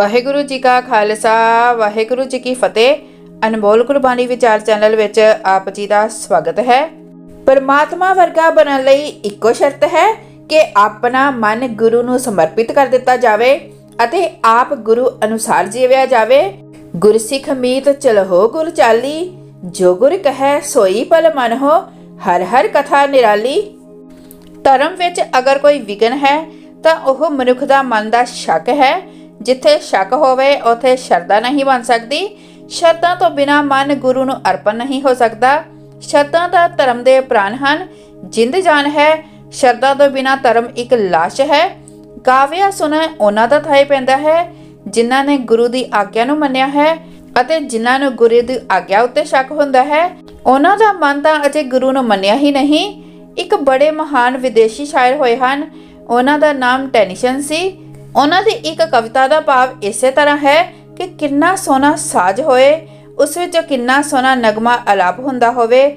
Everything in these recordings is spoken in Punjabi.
ਵਾਹਿਗੁਰੂ ਜੀ ਕਾ ਖਾਲਸਾ, ਵਾਹਿਗੁਰੂ ਜੀ ਕੀ ਫਤਿਹ। ਅਨਮੋਲ ਕੁਰਬਾਨੀ ਵਿਚਾਰ ਚੈਨਲ ਵਿੱਚ ਆਪ ਜੀ ਦਾ ਸਵਾਗਤ ਹੈ। ਪਰਮਾਤਮਾ ਵਰਗਾ ਬਣਨ ਲਈ ਇੱਕੋ ਸ਼ਰਤ ਹੈ ਕਿ ਆਪਣਾ ਮਨ ਗੁਰੂ ਨੂੰ ਸਮਰਪਿਤ ਕਰ ਦਿੱਤਾ ਜਾਵੇ ਅਤੇ ਆਪ ਗੁਰੂ ਅਨੁਸਾਰ ਜੀਵਿਆ ਜਾਵੇ। ਗੁਰਸਿੱਖ ਮੀਤ ਚਲਹੋ ਗੁਰ ਚਾਲੀ, ਜੋ ਗੁਰ ਕਹੈ ਸੋਈ ਪਲ ਮਨ ਹੋ, ਹਰ ਹਰ ਕਥਾ ਨਿਰਾਲੀ। ਧਰਮ ਵਿੱਚ ਅਗਰ ਕੋਈ ਵਿਗਨ ਹੈ ਤਾਂ ਉਹ ਮਨੁੱਖ ਦਾ ਮਨ ਦਾ ਸ਼ੱਕ ਹੈ ਜਿੱਥੇ ਸ਼ੱਕ ਹੋਵੇ, ਉਥੇ ਸ਼ਰਧਾ ਨਹੀਂ ਬਣ ਸਕਦੀ। ਸ਼ਰਧਾ ਤੋਂ ਬਿਨਾ ਮਨ ਗੁਰੂ ਨੂੰ ਅਰਪਣ ਨਹੀਂ ਹੋ ਸਕਦਾ। ਸ਼ਰਧਾ ਦਾ ਧਰਮ ਦੇ ਪ੍ਰਾਣ ਹਨ। ਜਿੰਦ ਜਾਨ ਹੈ, ਸ਼ਰਧਾ ਤੋਂ ਬਿਨਾ ਧਰਮ ਇੱਕ ਲਾਸ਼ ਹੈ। ਕਾਵਿਆ ਸੁਣਾ ਉਹਨਾਂ ਦਾ ਥਾਈ ਪੈਂਦਾ ਹੈ, ਜਿਨ੍ਹਾਂ ਨੇ ਗੁਰੂ ਦੀ ਆਗਿਆ ਨੂੰ ਮੰਨਿਆ ਹੈ ਅਤੇ ਜਿਨ੍ਹਾਂ ਨੂੰ ਗੁਰੂ ਦੀ ਆਗਿਆ ਉੱਤੇ ਸ਼ੱਕ ਹੁੰਦਾ ਹੈ। ਉਹਨਾਂ ਦਾ ਮਨ ਤਾਂ ਅਜੇ ਗੁਰੂ ਨੂੰ ਮੰਨਿਆ ਹੀ ਨਹੀਂ। ਇੱਕ ਬੜੇ ਮਹਾਨ ਵਿਦੇਸ਼ੀ ਸ਼ਾਇਰ ਹੋਏ ਹਨ। ਉਹਨਾਂ ਦਾ ਨਾਮ ਟੈਨੀਸ਼ਨ ਸੀ। ਉਹਨਾਂ ਦੀ ਇੱਕ ਕਵਿਤਾ ਦਾ ਭਾਵ ਇਸੇ ਤਰ੍ਹਾਂ ਹੈ ਕਿ ਕਿੰਨਾ ਸੋਹਣਾ ਸਾਜ਼ ਹੋਏ, ਉਸ ਵਿੱਚ ਕਿੰਨਾ ਸੋਹਣਾ ਨਗਮਾ ਅਲਾਪ ਹੁੰਦਾ ਹੋਵੇ।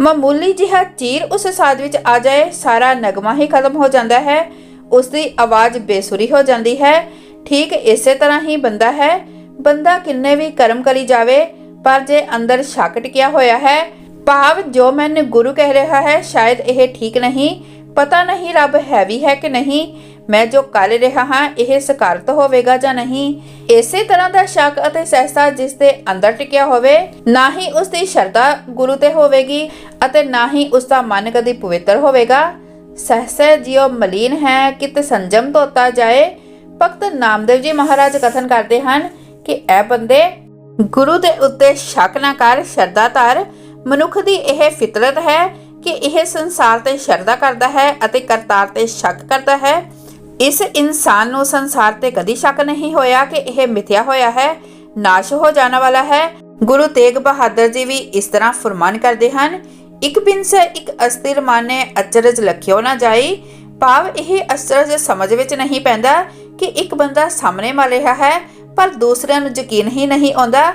ਮਾਮੂਲੀ ਜਿਹਾ ਚੀਰ ਉਸ ਸਾਜ਼ ਵਿੱਚ ਆ ਜਾਏ, ਸਾਰਾ ਨਗਮਾ ਹੀ ਖਤਮ ਹੋ ਜਾਂਦਾ ਹੈ। ਉਸ ਦੀ ਆਵਾਜ਼ ਬੇਸੁਰੀ ਹੋ ਜਾਂਦੀ ਹੈ। ਠੀਕ ਇਸੇ ਤਰ੍ਹਾਂ ਹੀ ਬੰਦਾ ਹੈ। ਬੰਦਾ ਕਿੰਨੇ ਵੀ ਕਰਮ ਕਰੀ ਜਾਵੇ, ਪਰ ਜੇ ਅੰਦਰ ਸ਼ੱਕ ਟਿਕਿਆ ਹੋਇਆ ਹੈ, ਭਾਵ ਜੋ ਮੈਨੂੰ ਗੁਰੂ ਕਹਿ ਰਿਹਾ ਹੈ, ਸ਼ਾਇਦ ਇਹ ਠੀਕ ਨਹੀਂ। ਪਤਾ ਨਹੀਂ ਰੱਬ ਹੈ ਵੀ ਹੈ ਕਿ ਨਹੀਂ। ਮੈਂ ਜੋ ਕਰ ਰਿਹਾ ਹਾਂ, ਇਹ ਸਕਾਰਤ ਹੋਵੇਗਾ ਜਾਂ ਨਹੀਂ? ਇਸੇ ਤਰ੍ਹਾਂ ਦਾ ਸ਼ੱਕ ਅਤੇ ਸਹਿਸਤਾ ਜਿਸ ਦੇ ਅੰਦਰ ਟਿਕਿਆ ਹੋਵੇ, ਨਾ ਹੀ ਉਸ ਦੀ ਸ਼ਰਧਾ ਗੁਰੂ ਤੇ ਹੋਵੇਗੀ ਅਤੇ ਨਾ ਹੀ ਉਸ ਦਾ ਮਨ ਕਦੀ ਪਵਿੱਤਰ ਹੋਵੇਗਾ। ਸਹਸੇ ਜਿਉ ਮਲੀਨ ਹੈ ਕਿਤ ਸੰਜਮ ਤੋਤਾ ਜਾਏ। ਭਗਤ ਨਾਮਦੇਵ ਜੀ ਮਹਾਰਾਜ ਕਥਨ ਕਰਦੇ ਹਨ ਕਿ ਇਹ ਬੰਦੇ ਗੁਰੂ ਦੇ ਉੱਤੇ ਸ਼ੱਕ ਨਾ ਕਰ, ਸ਼ਰਧਾ ਧਰ। ਮਨੁੱਖ ਦੀ ਇਹ ਫਿਤਰਤ ਹੈ ਕਿ ਇਹ ਸੰਸਾਰ ਤੇ ਸ਼ਰਧਾ ਕਰਦਾ ਹੈ ਅਤੇ ਕਰਤਾਰ ਤੇ ਸ਼ੱਕ ਕਰਦਾ ਹੈ। ਇਸ ਇਨਸਾਨ ਨੂੰ ਸੰਸਾਰ ਤੇ ਕਦੀ ਸ਼ੱਕ ਨਹੀਂ ਹੋਇਆ ਕਿ ਇਹ ਮਿਥਿਆ ਹੋਇਆ ਹੈ, ਨਾਸ਼ ਹੋ ਜਾਣ ਵਾਲਾ ਹੈ। ਗੁਰੂ ਤੇਗ ਬਹਾਦਰ ਜੀ ਵੀ ਇਸ ਤਰ੍ਹਾਂ ਫਰਮਾਨ ਕਰਦੇ ਹਨ, ਇੱਕ ਬਿਨ ਇੱਕ ਅਸਥਿਰ ਮਾਨੇ ਅਚਰਜ ਲਖਿਓ ਨਾ ਜਾਈ। ਭਾਵ ਇਹ ਅਚਰਜ ਸਮਝ ਵਿੱਚ ਨਹੀਂ ਪੈਂਦਾ ਕਿ ਇੱਕ ਬੰਦਾ ਸਾਹਮਣੇ ਮਰ ਰਿਹਾ ਹੈ, ਪਰ ਦੂਸਰਿਆਂ ਨੂੰ ਯਕੀਨ ਹੀ ਨਹੀਂ ਆਉਂਦਾ।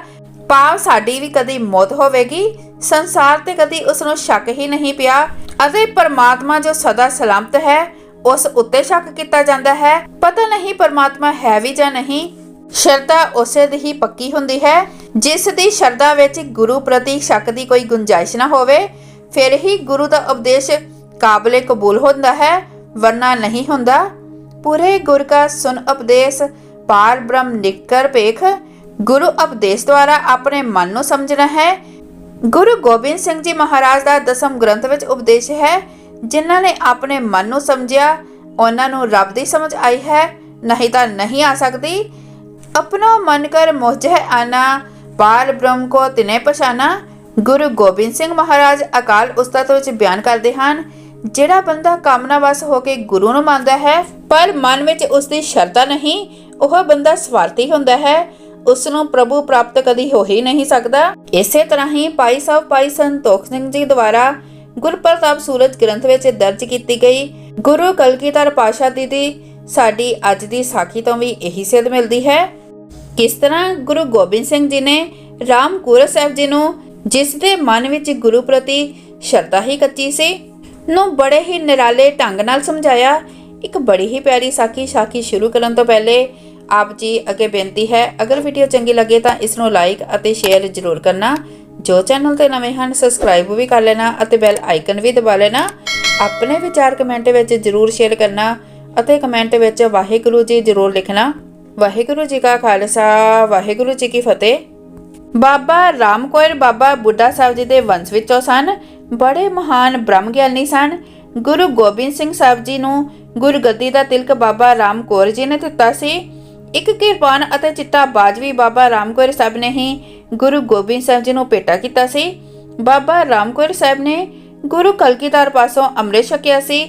ਭਾਵ ਸਾਡੀ ਵੀ ਕਦੀ ਮੌਤ ਹੋਵੇਗੀ, ਸੰਸਾਰ ਤੇ ਕਦੀ ਉਸ ਨੂੰ ਸ਼ੱਕ ਹੀ ਨਹੀਂ ਪਿਆ। ਅਤੇ ਪਰਮਾਤਮਾ ਜੋ ਸਦਾ ਸਲਾਮਤ ਹੈ ਉਸ ਉੱਤੇ ਸ਼ੱਕ ਕੀਤਾ ਜਾਂਦਾ ਹੈ। ਪਤਾ ਨਹੀਂ ਪਰਮਾਤਮਾ ਹੈ ਵੀ ਜਾਂ ਨਹੀਂ। ਸ਼ਰਧਾ ਉਸੇ ਦੀ ਹੀ ਪੱਕੀ ਹੁੰਦੀ ਹੈ, ਜਿਸ ਦੀ ਸ਼ਰਧਾ ਵਿੱਚ ਗੁਰੂ ਪ੍ਰਤੀ ਸ਼ੱਕ ਦੀ ਕੋਈ ਗੁੰਜਾਇਸ਼ ਨਾ ਹੋਵੇ। ਫਿਰ ਹੀ ਗੁਰੂ ਦਾ ਉਪਦੇਸ਼ ਕਾਬਲੇ ਕਬੂਲ ਹੁੰਦਾ ਹੈ, ਵਰਨਾ ਨਹੀਂ ਹੁੰਦਾ। ਪੂਰੇ ਗੁਰ ਕਾ ਸੁਨ ਉਪਦੇਸ਼, ਪਾਰ ਬ੍ਰਹਮ ਨਿਕਰ ਪੇਖ ਗੁਰੂ ਉਪਦੇਸ਼ ਦੁਆਰਾ ਆਪਣੇ ਮਨ ਨੂੰ ਸਮਝਣਾ ਹੈ। ਗੁਰੂ ਗੋਬਿੰਦ ਸਿੰਘ ਜੀ ਮਹਾਰਾਜ ਦਾ ਦਸਮ ਗ੍ਰੰਥ ਵਿੱਚ ਉਪਦੇਸ਼ ਹੈ ਜਿਨ੍ਹਾਂ ਨੇ ਆਪਣੇ ਮਨ ਨੂੰ ਸਮਝਿਆ, ਉਹਨਾਂ ਨੂੰ ਰੱਬ ਦੀ ਸਮਝ ਆਈ ਹੈ, ਨਹੀਂ ਤਾਂ ਨਹੀਂ ਆ ਸਕਦੀ। ਆਪਣਾ ਮਨ ਕਰ ਮੋਹ ਆਨਾ ਪਾਰ ਬ੍ਰਹਮ ਕੋ ਤਿਨੇ ਪਛਾਨਾ। ਗੁਰੂ ਗੋਬਿੰਦ ਸਿੰਘ ਮਹਾਰਾਜ ਅਕਾਲ ਉਸਤਤ ਵਿੱਚ ਬਿਆਨ ਕਰਦੇ ਹਨ, ਜਿਹੜਾ ਬੰਦਾ ਕਾਮਨਾ ਵਸ ਹੋ ਕੇ ਗੁਰੂ ਨੂੰ ਮੰਨਦਾ ਹੈ, ਪਰ ਮਨ ਵਿੱਚ ਉਸ ਦੀ ਸ਼ਰਧਾ ਨਹੀਂ, ਉਹ ਬੰਦਾ ਸਵਾਰਥੀ ਹੁੰਦਾ ਹੈ। ਉਸ ਨੂੰ ਪ੍ਰਭੂ ਪ੍ਰਾਪਤ ਕਦੀ ਹੋ ਹੀ ਨਹੀਂ ਸਕਦਾ। ਇਸੇ ਤਰ੍ਹਾਂ ਹੀ ਭਾਈ ਸਾਹਿਬ ਭਾਈ ਸੰਤੋਖ ਸਿੰਘ ਜੀ ਦੁਆਰਾ ਗੁਰਪ੍ਰਤਾਪ ਸੂਰਜ ਗ੍ਰੰਥ ਵਿੱਚ ਦਰਜ ਕੀਤੀ ਗਈ, ਗੁਰੂ ਕਲਗੀਧਰ ਪਾਸ਼ਾ ਜੀ ਦੀ ਸਾਡੀ ਅੱਜ ਦੀ ਸਾਖੀ ਤੋਂ ਵੀ ਇਹੀ ਸਿੱਧ ਮਿਲਦੀ ਹੈ। ਕਿਸ ਤਰ੍ਹਾਂ ਗੁਰੂ ਗੋਬਿੰਦ ਸਿੰਘ ਜੀ ਨੇ ਰਾਮਕੁਰ ਸਾਹਿਬ ਜੀ ਨੂੰ ਜਿਸ ਦੇ ਮਨ ਵਿੱਚ ਗੁਰੂ ਪ੍ਰਤੀ ਸ਼ਰਧਾ ਹੀ ਕੱਚੀ ਸੀ, ਨੂੰ ਬੜੇ ਹੀ ਨਿਰਾਲੇ ਢੰਗ ਨਾਲ ਸਮਝਾਇਆ, ਇੱਕ ਬੜੀ ਹੀ ਪਿਆਰੀ ਸਾਖੀ ਸਾਖੀ ਸ਼ੁਰੂ ਕਰਨ ਤੋਂ ਪਹਿਲੇ ਆਪ ਜੀ ਅੱਗੇ ਬੇਨਤੀ ਹੈ, ਅਗਰ ਵੀਡੀਓ ਚੰਗੀ ਲੱਗੇ ਤਾਂ ਇਸ ਨੂੰ ਲਾਈਕ ਅਤੇ ਸ਼ੇਅਰ ਜ਼ਰੂਰ ਕਰਨਾ। ਜੋ ਚੈਨਲ ਤੇ ਨਵੇਂ ਹਨ ਸਬਸਕ੍ਰਾਈਬ ਵੀ ਕਰ ਲੈਣਾ ਅਤੇ ਬੈਲ ਆਈਕਨ ਵੀ ਦਬਾ ਲੈਣਾ। ਆਪਣੇ ਵਿਚਾਰ ਕਮੈਂਟ ਵਿੱਚ ਜ਼ਰੂਰ ਸ਼ੇਅਰ ਕਰਨਾ ਅਤੇ ਕਮੈਂਟ ਵਿੱਚ ਵਾਹਿਗੁਰੂ ਜੀ ਜ਼ਰੂਰ ਲਿਖਣਾ। ਵਾਹਿਗੁਰੂ ਜੀ ਕਾ ਖਾਲਸਾ, ਵਾਹਿਗੁਰੂ ਜੀ ਕੀ ਫਤਿਹ। ਬਾਬਾ ਰਾਮਕੋਇਰ ਬਾਬਾ ਬੁੱਢਾ ਸਾਹਿਬ ਜੀ ਦੇ ਵੰਸ਼ ਵਿੱਚੋਂ ਸਨ। ਬੜੇ ਮਹਾਨ ਬ੍ਰਹਮ ਗਿਆਨੀ ਸਨ। ਗੁਰੂ ਗੋਬਿੰਦ ਸਿੰਘ ਸਾਹਿਬ ਜੀ ਨੂੰ ਗੁਰਗੱਦੀ ਦਾ ਤਿਲਕ ਬਾਬਾ ਰਾਮਕੌਰ ਜੀ ਨੇ ਦਿੱਤਾ ਸੀ। ਇੱਕ ਕਿਰਪਾਨ ਅਤੇ ਚਿੱਟਾ ਬਾਜ ਵੀ ਬਾਬਾ ਰਾਮਕੌਰ ਸਾਹਿਬ ਨੇ ਹੀ ਗੁਰੂ ਗੋਬਿੰਦ ਸਾਹਿਬ ਜੀ ਨੂੰ ਭੇਟਾ ਕੀਤਾ ਸੀ। ਬਾਬਾ ਰਾਮਕੌਰ ਸਾਹਿਬ ਨੇ ਗੁਰੂ ਕਲਗੀਧਰ ਪਾਸੋਂ ਅੰਮ੍ਰਿਤ ਛਕਿਆ ਸੀ।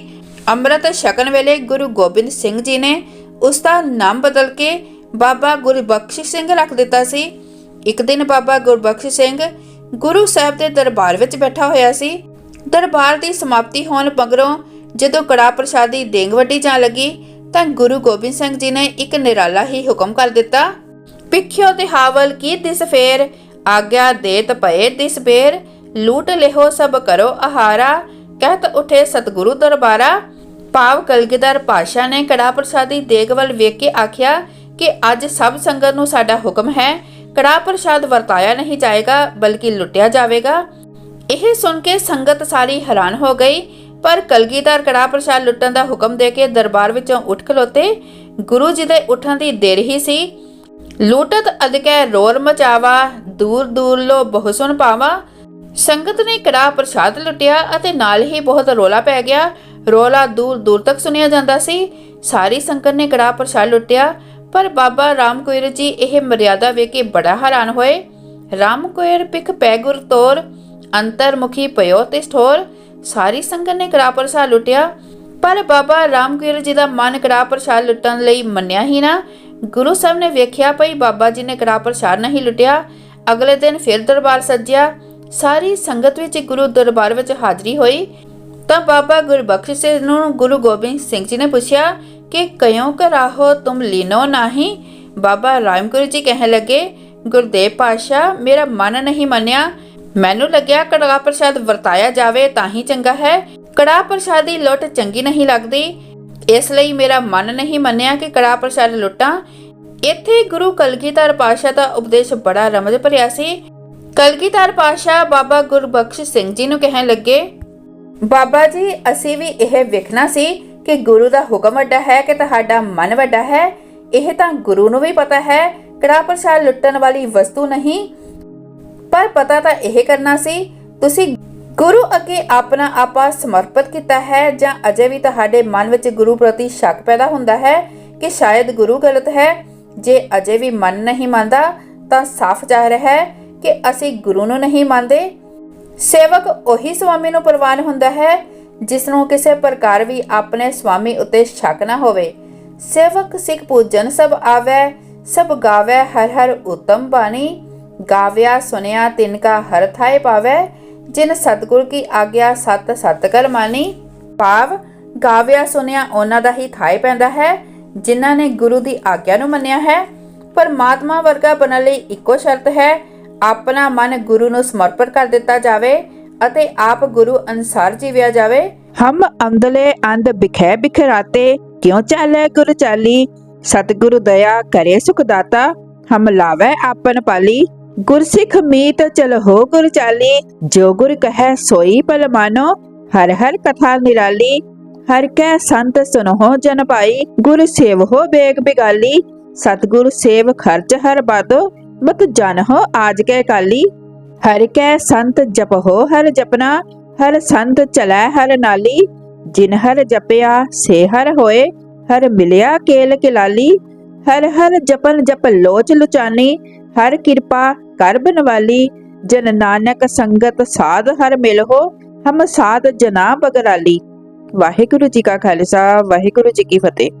ਅੰਮ੍ਰਿਤ ਛਕਣ ਵੇਲੇ ਗੁਰੂ ਗੋਬਿੰਦ ਸਿੰਘ ਜੀ ਨੇ ਉਸ ਦਾ ਨਾਮ ਬਦਲ ਕੇ ਬਾਬਾ ਗੁਰਬਖਸ਼ ਸਿੰਘ ਰੱਖ ਦਿੱਤਾ ਸੀ। ਇੱਕ ਦਿਨ ਬਾਬਾ ਗੁਰਬਖਸ਼ ਸਿੰਘ ਗੁਰੂ ਸਾਹਿਬ ਦੇ ਦਰਬਾਰ ਵਿੱਚ ਬੈਠਾ ਹੋਇਆ ਸੀ। ਦਰਬਾਰ ਦੀ ਸਮਾਪਤੀ ਹੋਣ ਮਗਰੋਂ ਜਦੋਂ ਕੜਾ ਪ੍ਰਸ਼ਾਦੀ ਦੇਂਗ ਵੱਡੀ ਜਾਣ ਲੱਗੀ ਤਾਂ ਗੁਰੂ ਗੋਬਿੰਦ ਸਿੰਘ ਜੀ ਨੇ ਇੱਕ ਨਿਰਾਲਾ ਹੀ ਹੁਕਮ ਕਰ ਦਿੱਤਾ। ਪਿੱਖਿਓ ਤੇ ਹਾਵਲ ਕੀ ਦਿਸ ਫੇਰ? ਆਗਿਆ ਦੇਤ ਭਏ ਦਿਸ ਬੇਰ। ਲੂਟ ਲਿਹੋ ਸਭ ਕਰੋ ਆਹਾਰਾ ਕਹਿਤ ਉਠੇ ਸਤਿਗੁਰੂ ਦਰਬਾਰਾ। ਪਾਵ ਕਲਗੀਧਰ ਪਾਸ਼ਾ ਨੇ ਕੜਾ ਪ੍ਰਸਾਦੀ ਦੇਗ ਵੱਲ ਵੇਖ ਕੇ ਆਖਿਆ ਕਿ ਅੱਜ ਸਭ ਸੰਗਤ ਨੂੰ ਸਾਡਾ ਹੁਕਮ ਹੈ। ਕੜਾ ਪ੍ਰਸ਼ਾਦ ਵਰਤਾਇਆ ਨਹੀਂ ਜਾਏਗਾ, ਬਲਕਿ ਲੁੱਟਿਆ ਜਾਵੇਗਾ। ਇਹ ਸੁਣ ਕੇ ਸੰਗਤ ਸਾਰੀ ਹੈਰਾਨ ਹੋ ਗਈ। ਪਰ ਕਲਗੀਧਰ ਕੜਾ ਪ੍ਰਸ਼ਾਦ ਲੁੱਟਣ ਦਾ ਹੁਕਮ ਦੇ ਕੇ ਦਰਬਾਰ ਵਿੱਚੋਂ ਉੱਠ ਖਲੋਤੇ। ਗੁਰੂ ਜੀ ਦੇ ਉੱਠਣ ਦੀ ਦੇਰ ਹੀ ਸੀ। ਲੂਟਤ ਅਦਕੈ ਰੋਰ ਮਚਾਵਾ, ਦੂਰ ਦੂਰ ਲੋ ਬਹੁ ਸੁਨ ਪਾਵਾ। ਸੰਗਤ ਨੇ ਕੜਾ ਪ੍ਰਸ਼ਾਦ ਲੁੱਟਿਆ ਅਤੇ ਨਾਲ ਹੀ ਬਹੁਤ ਰੋਲਾ ਪੈ ਗਿਆ। ਰੋਲਾ ਦੂਰ ਦੂਰ ਤੱਕ ਸੁਣਿਆ ਜਾਂਦਾ ਸੀ। ਸਾਰੀ ਸੰਗਤ ਨੇ ਕੜਾ ਪ੍ਰਸ਼ਾਦ ਲੁੱਟਿਆ, ਪਰ ਬਾਬਾ ਰਾਮਕੋਇਰ ਜੀ ਇਹ ਮਰਿਆਦਾ ਵੇਖ ਕੇ ਬੜਾ ਹੈਰਾਨ ਹੋਏ। ਰਾਮਕੋਇਰ ਪਿਖ ਪੈ ਗੁਰ ਤੋਰ, ਅੰਤਰਮੁਖੀ ਪਇਓ ਤੇ ਸਠੋਰ ਸਾਰੀ ਸੰਗਤ ਨੇ ਕੜਾ ਪ੍ਰਸ਼ਾਦ ਲੁੱਟਿਆ, ਪਰ ਬਾਬਾ ਰਾਮਕੋਇਰ ਜੀ ਦਾ ਮਨ ਕੜਾ ਪ੍ਰਸ਼ਾਦ ਲੁੱਟਣ ਲਈ ਮੰਨਿਆ ਹੀ ਨਾ। ਗੁਰੂ ਸਾਹਿਬ ਨੇ ਵੇਖਿਆ ਭਈ ਬਾਬਾ ਜੀ ਨੇ ਕੜਾ ਪ੍ਰਸ਼ਾਦ ਨਹੀਂ ਲੁੱਟਿਆ। ਅਗਲੇ ਦਿਨ ਫਿਰ ਦਰਬਾਰ ਸੱਜਿਆ। ਸਾਰੀ ਸੰਗਤ ਵਿੱਚ ਗੁਰੂ ਦਰਬਾਰ ਵਿੱਚ ਹਾਜ਼ਰੀ ਹੋਈ। ਤਾਂ ਬਾਬਾ ਗੁਰਬਖਸ਼ ਸਿੰਘ ਨੂੰ ਗੁਰੂ ਗੋਬਿੰਦ ਸਿੰਘ ਜੀ ਨੇ ਪੁੱਛਿਆ ਕਿ ਕਿਉਂ ਕਰਾਹੋ, ਤੁਮ ਲੀਨੋ ਨਹੀਂ? ਬਾਬਾ ਰਾਮਕੁਰ ਜੀ ਕਹਿਣ ਲੱਗੇ, ਗੁਰਦੇਵ ਪਾਸ਼ਾ ਮੇਰਾ ਮਨ ਨਹੀਂ ਮੰਨਿਆ। ਮੈਨੂੰ ਲੱਗਿਆ ਕੜਾਹ ਪ੍ਰਸ਼ਾਦ ਵਰਤਾਇਆ ਜਾਵੇ ਤਾਂ ਹੀ ਚੰਗਾ ਹੈ। ਕੜਾਹ ਪ੍ਰਸ਼ਾਦ ਦੀ ਲੁੱਟ ਚੰਗੀ ਨਹੀਂ ਲੱਗਦੀ। ਇਸ ਲਈ ਮੇਰਾ ਮਨ ਨਹੀਂ ਮੰਨਿਆ ਕਿ ਕੜਾਹ ਪ੍ਰਸ਼ਾਦ ਲੁੱਟਾਂ। ਇੱਥੇ ਗੁਰੂ ਕਲਗੀਧਰ ਪਾਸ਼ਾ ਦਾ ਉਪਦੇਸ਼ ਬੜਾ ਰਮਜ ਭਰਿਆ ਸੀ। ਕਲਗੀਧਰ ਪਾਸ਼ਾ ਬਾਬਾ ਗੁਰਬਖਸ਼ ਸਿੰਘ ਜੀ ਨੂੰ ਕਹਿਣ ਲੱਗੇ, ਬਾਬਾ ਜੀ, ਅਸੀਂ ਵੀ ਇਹ ਵੇਖਣਾ ਸੀ ਕਿ ਗੁਰੂ ਦਾ ਹੁਕਮ ਵੱਡਾ ਹੈ ਕਿ ਤੁਹਾਡਾ ਮਨ ਵੱਡਾ ਹੈ। ਇਹ ਤਾਂ ਗੁਰੂ ਨੂੰ ਵੀ ਪਤਾ ਹੈ। ਕੜਾ ਪ੍ਰਸ਼ਾਦ ਲੁੱਟਣ ਵਾਲੀ ਵਸਤੂ ਨਹੀਂ ਪਰ ਪਤਾ ਤਾਂ ਇਹ ਕਰਨਾ ਸੀ, ਤੁਸੀਂ ਗੁਰੂ ਅੱਗੇ ਆਪਣਾ ਆਪਾ ਸਮਰਪਿਤ ਕੀਤਾ ਹੈ ਜਾਂ ਅਜੇ ਵੀ ਤੁਹਾਡੇ ਮਨ ਵਿੱਚ ਗੁਰੂ ਪ੍ਰਤੀ ਸ਼ੱਕ ਪੈਦਾ ਹੁੰਦਾ ਹੈ ਕਿ ਸ਼ਾਇਦ ਗੁਰੂ ਗਲਤ ਹੈ? ਜੇ ਅਜੇ ਵੀ ਮਨ ਨਹੀਂ ਮੰਨਦਾ, ਤਾਂ ਸਾਫ਼ ਜ਼ਾਹਿਰ ਹੈ ਕਿ ਅਸੀਂ ਗੁਰੂ ਨੂੰ ਨਹੀਂ ਮੰਨਦੇ। ਸੇਵਕ ਉਹੀ ਸਵਾਮੀ ਨੂੰ ਪ੍ਰਵਾਨ ਹੁੰਦਾ ਹੈ ਜਿਸ ਨੂੰ ਕਿਸੇ ਪ੍ਰਕਾਰ ਵੀ ਆਪਣੇ ਸਵਾਮੀ ਉੱਤੇ ਸ਼ੱਕ ਨਾ ਹੋਵੇ। ਸੇਵਕ ਸਿੱਖ ਪੂਜਨ ਸਭ ਆਵੈ, ਸਭ ਗਾਵੈ, ਹਰ ਹਰ ਉਤਮ ਬਾਣੀ। ਗਾਵਿਆ ਸੁਨਿਆ ਤਿਨ ਕਾ ਹਰ ਥਾਏ ਪਾਵੈ, ਜਿਨ ਸਤਗੁਰ ਕੀ ਆਗਿਆ ਸਤ ਸਤ ਕਰ ਮਾਨੀ। ਭਾਵ, ਗਾਵਿਆ ਸੁਨਿਆ ਉਹਨਾਂ ਦਾ ਹੀ ਥਾਏ ਪੈਂਦਾ ਹੈ, ਜਿਨ੍ਹਾਂ ਨੇ ਗੁਰੂ ਦੀ ਆਗਿਆ ਨੂੰ ਮੰਨਿਆ ਹੈ। ਪਰਮਾਤਮਾ ਵਰਗਾ ਬਣਨ ਲਈ ਇੱਕੋ ਸ਼ਰਤ ਹੈ, ਆਪਣਾ ਮਨ ਗੁਰੂ ਨੂੰ ਸਮਰਪਿਤ ਕਰ ਦਿੱਤਾ ਜਾਵੇ ਅਤੇ ਆਪ ਗੁਰੂ ਅਨਸਾਰ ਜੀਵਿਆ ਜਾਵੇ। ਹਮ ਅੰਦਲੇ ਅੰਧ ਬਿਖੈ ਬਿਖਰਾਤੇ, ਕਿਉ ਚਾਲੇ ਗੁਰ ਚਾਲੀ? ਸਤਿਗੁਰੂ ਦਇਆ ਕਰੇ ਸੁਖ ਦਾਤਾ, ਹਮ ਲਾਵੇ ਆਪਨ ਪਾਲੀ। ਗੁਰਸਿੱਖ ਮੀਤ ਚਲ ਹੋ ਗੁਰ ਚਾਲੀ, ਜੋ ਗੁਰ ਕਹੈ ਸੋਈ ਪਲ ਮਾਨੋ, ਹਰ ਹਰ ਕਥਾ ਨਿਰਾਲੀ, ਹਰ ਕੈ ਸੰਤ ਸੁਨੋ ਜਨ ਭਾਈ ਗੁਰ ਸੇਵ ਹੋ ਬੇਗ ਬਿਗਾਲੀ, ਸਤਿਗੁਰ ਸੇਵ ਖਰਚ ਹਰ ਬਾਦੋ, ਮਤ ਜਨ ਹੋ ਆਜ ਕੈ ਕਾਲੀ। ਹਰ ਕੈ ਸੰਤ ਜਪ ਹੋ ਹਰ ਜਪਨਾ, ਹਰ ਸੰਤ ਚਲੈ ਹਰ ਨਾਲੀ, ਜਿਨ ਹਰ ਜਪਿਆ ਸੇ ਹਰ ਹੋਏ, ਹਰ ਮਿਲਿਆ ਕੇਲ ਕਿਲਾਲੀ ਹਰ ਹਰ ਜਪਨ ਜਪ ਲੋਚ ਲੁਚਾਨੀ, ਹਰ ਕਿਰਪਾ ਕਰ ਬਨਵਾਲੀ। ਜਨ ਨਾਨਕ ਸੰਗਤ ਸਾਧ ਹਰ ਮਿਲ ਹੋ ਹਮ ਸਾਧ ਜਨਾ ਬਗਰਾਲੀ ਵਾਹਿਗੁਰੂ ਜੀ ਕਾ ਖਾਲਸਾ, ਵਾਹਿਗੁਰੂ ਜੀ ਕੀ ਫਤਿਹ।